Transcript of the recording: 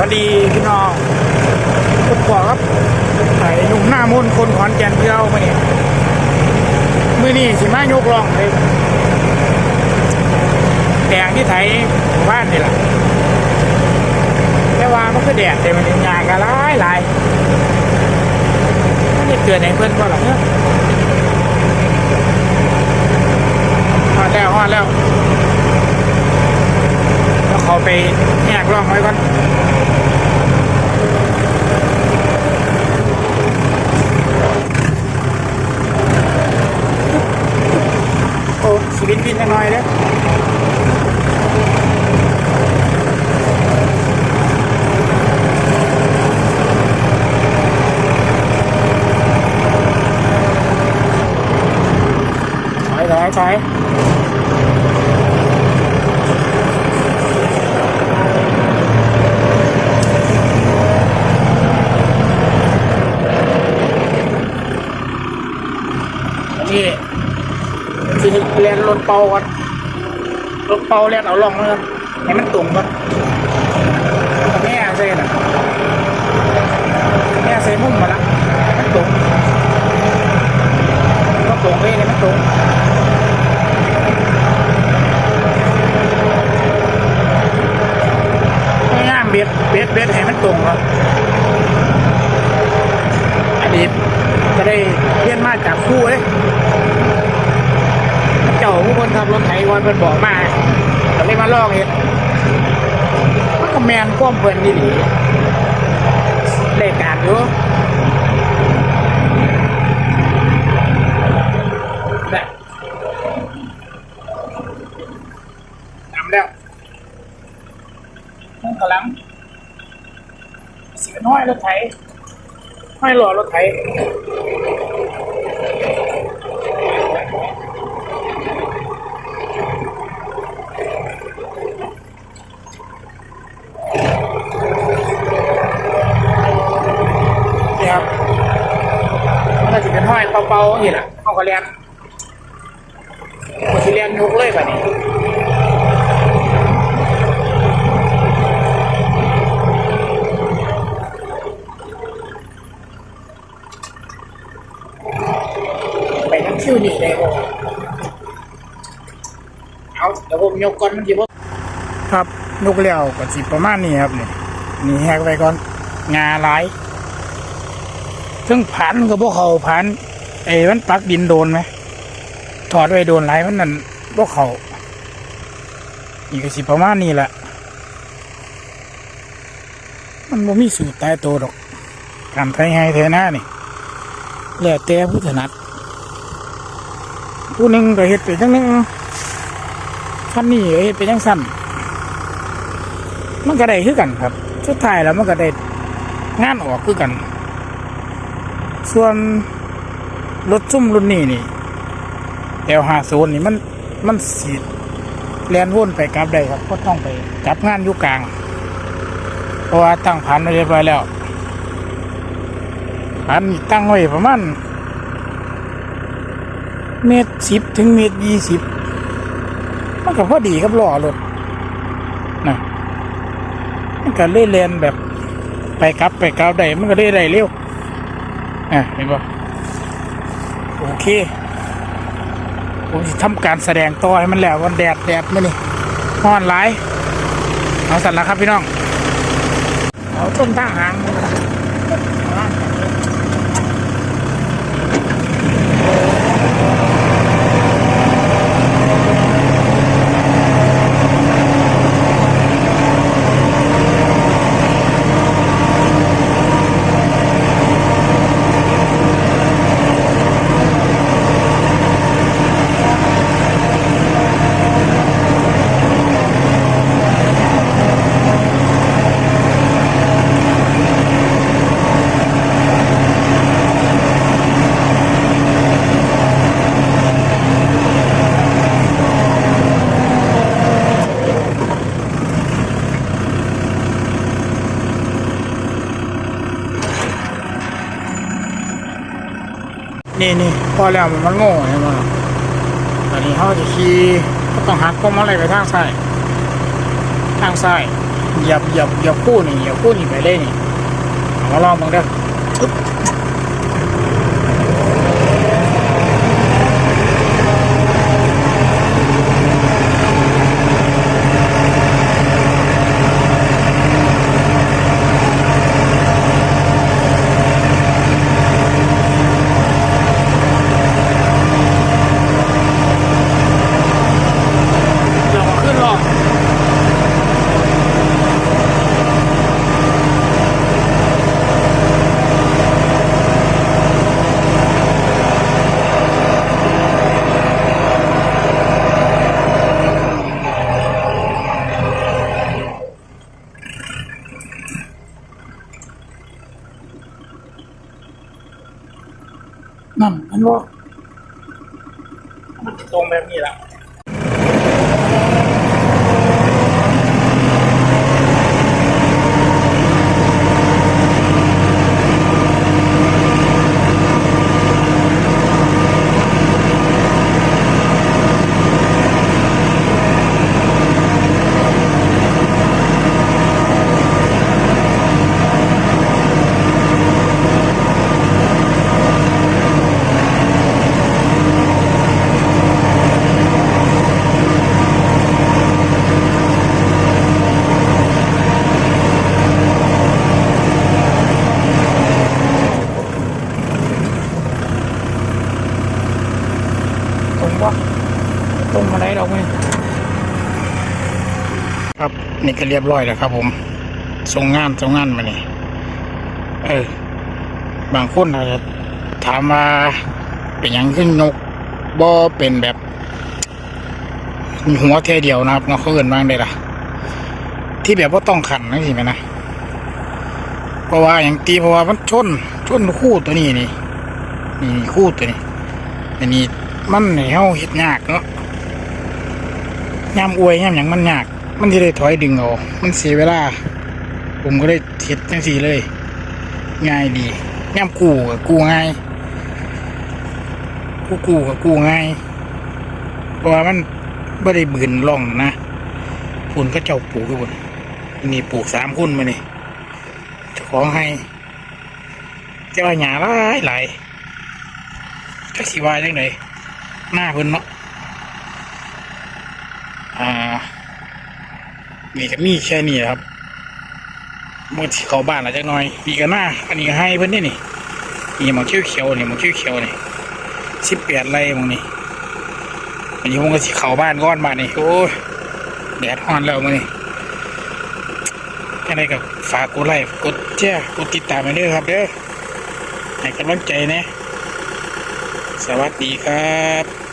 วัสดีพี่น้องคุณบอกครับไอ้หนุ่มหน้ามนคนขอนแก่นเที่เรามาเนี่ยมือนี่สิมายกลองเลยแดงที่ไทยบ้านนี่แหละแต่ว่ามันก็แดดแต่มันยางกันหลายหลายมันจะเกิดในเพื่อนก็หรอกเนี่ยฮอดแล้วฮอดแล้วแล้วเขาไปแยกร่องไว้ก่อน โอ้ชีวิตบินน้อยเลยถอยถอยถอยนี่สิ เป่าก่อนรถเป่าเรียนเอาล่องมาก่อนให้มันตรงก่อนแม่เซ่น่ะแม่เซ่มุ่งมาละมันตรงมันตรงเลยเนี่ยมันตรงพยายามเบียดเบียดเบียดให้มันตรงครับอันนี้จะได้เรียนมาจากคู่เลย เจ้าผู้คนขับรถไถวันเป็นบอกมาเราเลยมาลองเห็นมันก็แมนก้มเพิ่นดีหลีเลขการอยู่แบบทำแล้วห้องกำลังสีน้อยรถไถห้อยหล่อรถไถนี่ครับมันก็จะ เป็นห้อยเป่าๆอย่างนี้แหละห้องกระเรียนคนที่เรียนยกเลยแบบนี้ไปทั้งคิวนี่เลยบ่เอาเดี๋ยวผมยกก่อนมันสิบ่ครับยกแล้วก็สิประมาณนี้ครับนี่นี่แฮกไว้ก่อนงาหลายถึงผันก็บ่เขาผัน ไอ้มันปักดินโดนไหมถอดไว้โดนหลายมันนั่นบ่เขานี่ก็สิประมาณนี้แหละมันบ่มีสูตรตายตัวดอก การไทยให้เทหน้านี่แล้วแต่ผู้ถนัด ผู้หนึ่งก็เฮ็ดไปจังหนึงขั้นนี้เฮ็ดไปจังสั้นมันก็ได้คือกันครับ สุดท้ายแล้วมันก็ได้งานออกคือกัน ส่วน รถซุ่มรุ่นนี้นี่แอลหาโซนนี่มันมันสีแลนวนไปกลับได้ครับก็ต้องไปจับงานอยู่กลาง เพราะว่าตั้งพันไว้เรียบร้อยแล้วพันตั้งไว้ประมาณเมตรสิบถึงเมตรยี่สิบมันก็พอดีกับล้อรถนะมันก็เล่นเลนแบบไปกลับไปกลับได้มันก็เล่นได้เร็วอะเห็นปะ โอเคผมจะทำการแสดงต่อให้มันแล้ววันแดดแดดมานี่ฮ้อนหลายเอาสัตว์ละครับพี่น้อง เอาต้นทางหาง นี่นี่พอแล้วมันมันโง่ใช่ไหมตอนนี้เขาจะขี่เขาต้องหักก้มอะไรไปทางซ้ายทางซ้ายเหยียบเหยียบเหยียบคู่นี่เหยียบคู่นี่ไปเลยนี่มาลองมึงเด้ออึ๊บเดี๋ยวมาขึ้นรอบ นั่น มันว่ามันตรงแบบนี้แหละ ตรงปะตรงมาไหนเราไม่ครับนี่ก็เรียบร้อยแล้วครับ ผมส่งงานส่งงานมานี่เออ บางคนอาจจะถามว่าเป็นยังขึ้นนกบ่เป็นแบบหัวเทเดียวนะครับเนาะเขาเอินบ้างได้ล่ะที่แบบว่าต้องขันนะสิแม่นะเพราะว่าอย่างตีเพราะว่ามันชนชนคู่ตัวนี้นี่นี่คู่ตัวนี้อันนี้ มันให้เฮาเฮ็ดยากเนาะยามอวยยามหยังมันยาก มันสิได้ถอยดึงเอามันเสียเวลา ผมก็ได้เฮ็ดจังซี่เลย ง่ายดียามกู้ก็กู้ง่าย กู้กู้ก็กู้ง่าย เพราะว่ามันไม่ได้บืนล่องนะคุณก็เจ้าปลูกทุกคนนี่ปลูกสามคุณมานี่ของให้เจ้าหยาหลายหลายจักสีวายจังได หน้าเพิ่นเนาะอ่า นี่ก็มีแค่นี้ครับมันที่เขาบ้านแล้วจักหน่อยนี่ก็หน้า อันนี้ให้เพิ่นนี่นี่นี่มันเขียวเขียวๆนี่มันเขียวเขียวๆนี่สิบแปดไร่มองนี่อันนี้ผมก็สิเข้าบ้านก้อนบ้านนี่โอ้ยแดดร้อนแล้วมื้อนี้ยังไงกับฝากกดไลค์กดแชร์กดติดตามไปเด้อครับเด้อให้กำลังใจนะ สวัสดีครับ